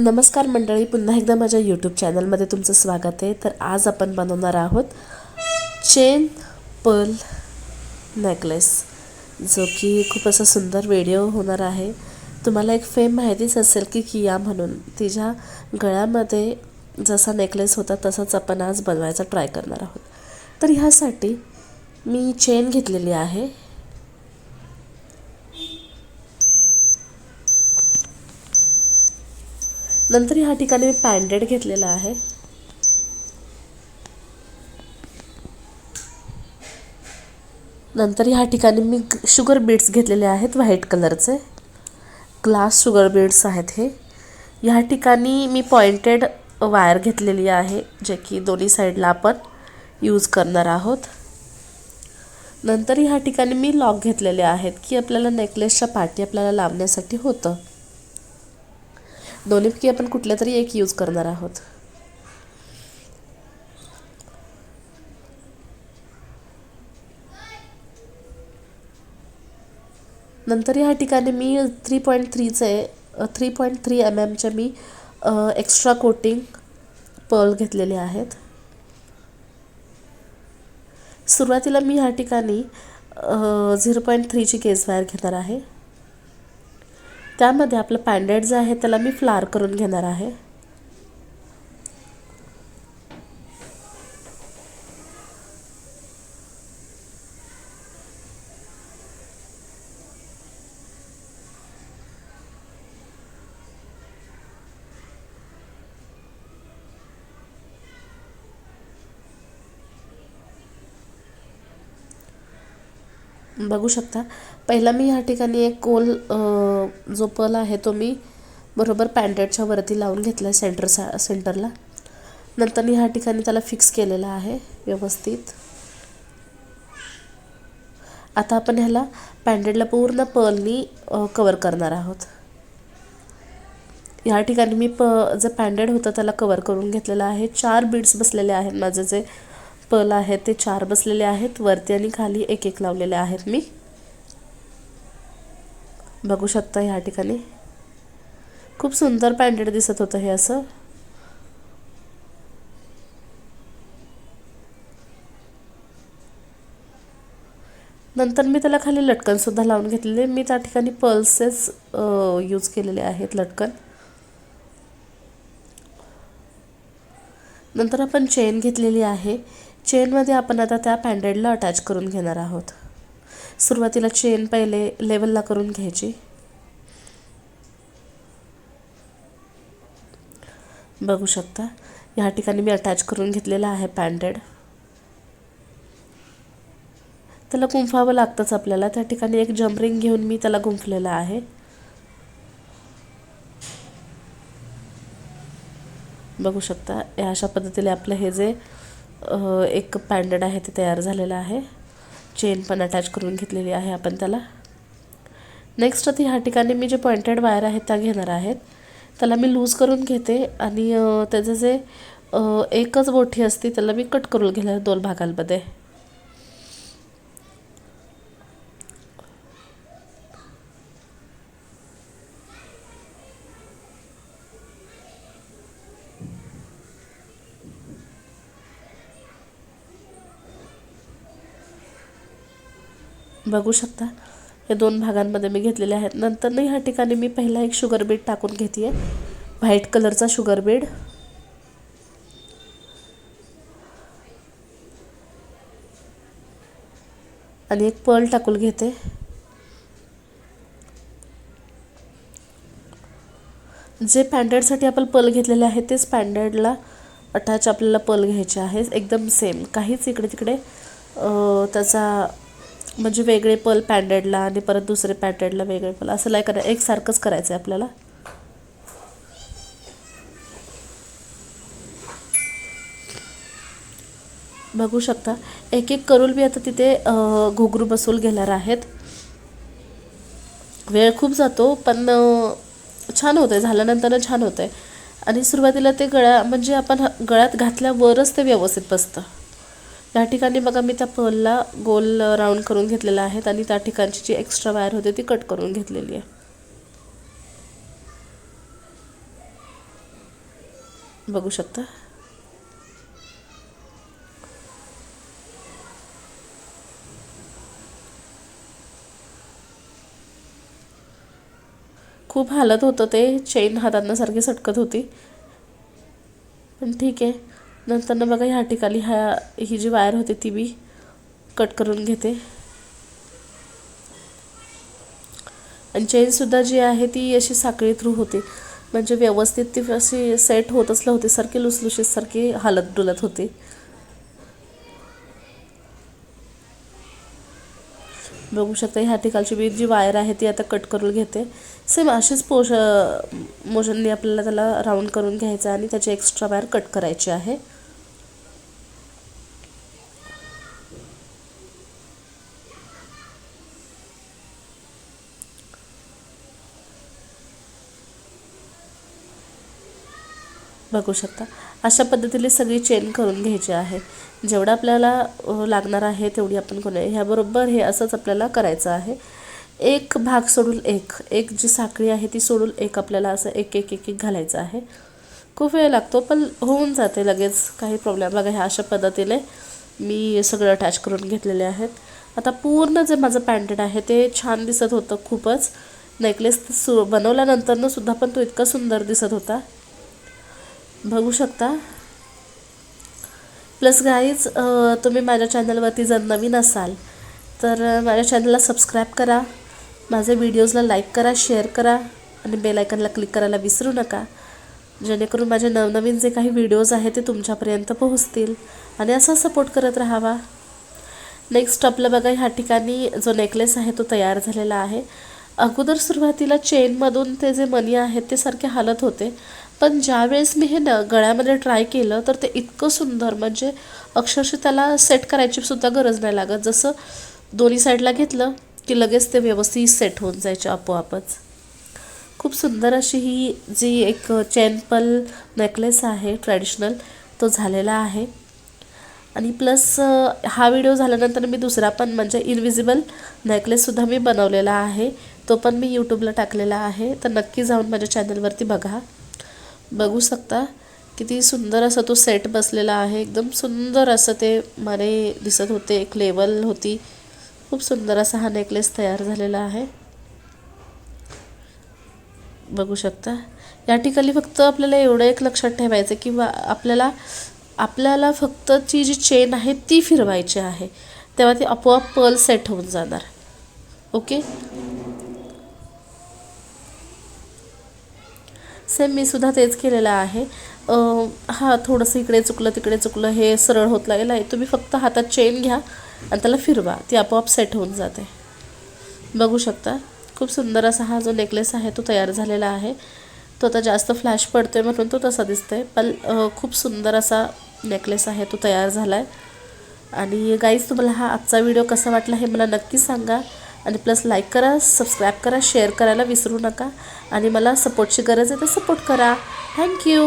नमस्कार मंडळी पुन्हा एकदा माझ्या यूट्यूब चॅनलमध्ये तुमचं स्वागत आहे. तर आज आपण बनवणार आहोत चेन पर्ल नेकलेस जो की खूप असा सुंदर व्हिडिओ होणार आहे. तुम्हाला एक फेम माहितीच असेल की किया म्हणून. तिच्या गळ्यामध्ये जसा नेकलेस होता तसाच आपण आज बनवायचा ट्राय करणार आहोत. तर ह्यासाठी मी चेन घेतलेली आहे. नंतर ह्या ठिकाणी मी पॅन्डेड घेतलेला आहे. नंतर ह्या ठिकाणी मी शुगर बीड्स घेतलेले आहेत व्हाईट कलरचे. ग्लास शुगर बीड्स आहेत हे. ह्या ठिकाणी मी पॉइंटेड वायर घेतलेली आहे जे की दोन्ही साईडला आपण यूज करणार आहोत. नंतर ह्या ठिकाणी मी लॉक घेतलेले आहेत की आपल्याला नेकलेसच्या पाठी आपल्याला लावण्यासाठी होतं. दोन्हीपैकी आपण कुठल्या तरी एक यूज करणार आहोत. नंतर या ठिकाणी मी थ्री पॉईंट थ्रीचे थ्री पॉईंट थ्री एम एमचे मी एक्स्ट्रा कोटिंग पर्ल घेतलेले आहेत. सुरुवातीला मी ह्या ठिकाणी झिरो पॉईंट थ्रीची केस वायर घेणार आहे. त्यामध्ये आपलं पॅन्डेड जे आहे त्याला मी फ्लार करून घेणार आहे. बघू शकता. पहिला मी ह्या ठिकाणी एक कोल जो पल आहे तो मी बरोबर पॅन्टेडच्या वरती लावून घेतला आहे सेंटर सा सेंटरला. नंतर मी ह्या ठिकाणी त्याला फिक्स केलेला आहे व्यवस्थित. आता आपण ह्याला पॅन्डेडला पूर्ण पर्लनी कवर करणार आहोत. ह्या ठिकाणी मी प जे पॅन्डेड होतं त्याला कवर करून घेतलेलं आहे. चार बीड्स बसलेले आहेत माझे जे पल आहेत ते चार बसलेले आहेत. वरती आणि खाली एक एक लावलेले आहेत मी. बघू शकता ह्या ठिकाणी. खूप सुंदर पॅन्डेड दिसत होतं हे असं. नंतर मी त्याला खाली लटकनसुद्धा लावून घेतलेले. मी त्या ठिकाणी पल्सेस यूज केलेले आहेत लटकन. नंतर आपण चेन घेतलेली आहे. चेनमध्ये आपण आता त्या पॅन्डेडला अटॅच करून घेणार आहोत. सुरुवातीला चेन पहिले लेवलला करून घ्यायची. बघू शकता ह्या ठिकाणी मी अटॅच करून घेतलेला आहे पॅन्डेड त्याला गुंफावं लागतंच आपल्याला. त्या ठिकाणी एक जमरिंग घेऊन मी त्याला गुंफलेलं आहे. बघू शकता या अशा पद्धतीने आपलं हे जे एक पॅन्डेड आहे ते तयार झालेलं आहे. चेन पण अटॅच करून घेतलेली आहे आपण त्याला. नेक्स्ट ती ह्या ठिकाणी मी जे पॉइंटेड वायर आहेत त्या घेणार आहेत. त्याला मी लूज करून घेते आणि त्याचं जे एकच बोठी असते त्याला मी कट करून घेणार दोन भागांमध्ये. बघू शकता. हे दोन भागांमध्ये मी घेतलेले आहेत. नंतर नाही ह्या ठिकाणी मी पहिला एक शुगर बीड टाकून घेते आहे व्हाईट कलरचा शुगर बीड आणि एक पर्ल टाकून घेते. जे पॅन्डेडसाठी आपण पल घेतलेले आहे तेच पॅन्डेडला अटॅच आपल्याला पल घ्यायचे आहे एकदम सेम काहीच इकडे तिकडे त्याचा म्हणजे वेगळे पल पॅन्डेडला आणि परत दुसरे पॅन्डेडला वेगळे पल. असं नाही करा एकसारखंच करायचं आहे आपल्याला. बघू शकता. एक एक करून मी आता तिथे घुगरू बसवून घेणार आहेत. वेळ खूप जातो पण छान होतं आहे झाल्यानंतर छान होतं आहे आणि सुरुवातीला ते गळ्या म्हणजे आपण गळ्यात घातल्यावरच ते व्यवस्थित बसतं. या ठिकाणी बघा मी त्या पर्लला गोल राऊंड करून घेतलेला आहेत आणि त्या ठिकाणची जी एक्स्ट्रा वायर होती ती कट करून घेतलेली आहे. बघू शकता? खूप हालत होतं ते चेन हातांना सारखी सटकत होती. पण ठीक आहे. नंतर बघा ह्या ठिकाणी ह्या ही जी वायर होती ती मी कट करून घेते. आणि चेनसुद्धा जी आहे ती अशी साखळी थ्रू होती. म्हणजे व्यवस्थित ती अशी सेट होत असलं होती सारखी लुसलुशीत सारखी हालत डुलत होती. बघू शकता ह्या ठिकाणची मी जी वायर आहे ती आता कट करून घेते. सेम अशीच पोश मोशनने आपल्याला त्याला राऊंड करून घ्यायचं आणि त्याची एक्स्ट्रा वायर कट करायची आहे. बघू शकता. अशा पद्धतीने सगळी चेन करून घ्यायची आहे. जेवढं आपल्याला लागणार आहे तेवढी आपण करूया. ह्याबरोबर हे असंच आपल्याला करायचं आहे. एक भाग सोडून एक. एक जी साखळी आहे ती सोडून एक आपल्याला असं एक एक एक एक घालायचं आहे. खूप वेळ लागतो पण होऊन जाते लगेच. काही प्रॉब्लेम बघा ह्या अशा पद्धतीने मी सगळं अटॅच करून घेतलेले आहेत. आता पूर्ण जे माझं पॅन्टेड आहे ते छान दिसत होतं खूपच. नेकलेस सु बनवल्यानंतरनं सुद्धा पण तो इतका सुंदर दिसत होता. बघू शकता. प्लस गाईज तुम्ही माझ्या चॅनलवरती जर नवीन असाल तर माझ्या चॅनलला सबस्क्राईब करा. माझे व्हिडिओजला लाईक करा शेअर करा आणि बेलायकनला क्लिक करायला विसरू नका. जेणेकरून माझे नवनवीन जे काही व्हिडिओज आहेत ते तुमच्यापर्यंत पोहोचतील. आणि असा सपोर्ट करत राहावा. नेक्स्ट आपलं बघा ह्या ठिकाणी जो नेकलेस आहे तो तयार झालेला आहे. अगोदर सुरुवातीला चेनमधून ते जे मनी आहेत ते सारखे हालत होते. पण ज्यावेळेस मी हे न गळ्यामध्ये ट्राय केलं तर ते इतकं सुंदर म्हणजे अक्षरशः त्याला सेट करायची सुद्धा गरज नाही लागत. जसं दोन्ही साईडला घेतलं की लगेच ते व्यवस्थित सेट होऊन जायचे आपोआपच. खूप सुंदर अशी ही जी एक चेनपल नेकलेस आहे ट्रॅडिशनल तो झालेला आहे. आणि प्लस हा व्हिडिओ झाल्यानंतर मी दुसरा पण म्हणजे इनविजिबल नेकलेससुद्धा मी बनवलेला आहे. तो पण मी यूट्यूबला टाकलेला आहे. तर नक्की जाऊन माझ्या चॅनलवरती बघा. बघू शकता. किती सुंदर असा तो सेट बसलेला आहे. एकदम सुंदर असं ते मने दिसत होते. एक लेवल होती. खूप सुंदर असा हा नेकलेस तयार झालेला आहे. बघू शकता. या ठिकाणी फक्त आपल्याला एवढं एक लक्षात ठेवायचं की आपल्याला आपल्याला फक्त ती जी चेन आहे ती फिरवायची आहे. तेव्हा ती आपोआप पर्ल सेट होऊन जाणार. ओके सेम मी सुद्धा तेच केलेलं आहे. हा थोडंसं इकडे चुकलं तिकडे चुकलं हे सरळ होत लागेल आहे. तुम्ही फक्त हातात चेन घ्या आणि त्याला फिरवा. ती आपोआप सेट होऊन जाते. बघू शकता. खूप सुंदर असा हा जो नेकलेस आहे तो तयार झालेला आहे. तो आता जास्त फ्लॅश पडतो आहे म्हणून तो तसा दिसतोय. पण खूप सुंदर असा नेकलेस आहे तो तयार झाला आहे आणि गाईज तुम्हाला हा आजचा व्हिडिओ कसा वाटला हे मला नक्की सांगा. आणि प्लस लाईक करा सबस्क्राईब करा शेअर करायला विसरू नका. आणि मला सपोर्टची गरज आहे तर सपोर्ट करा. थँक्यू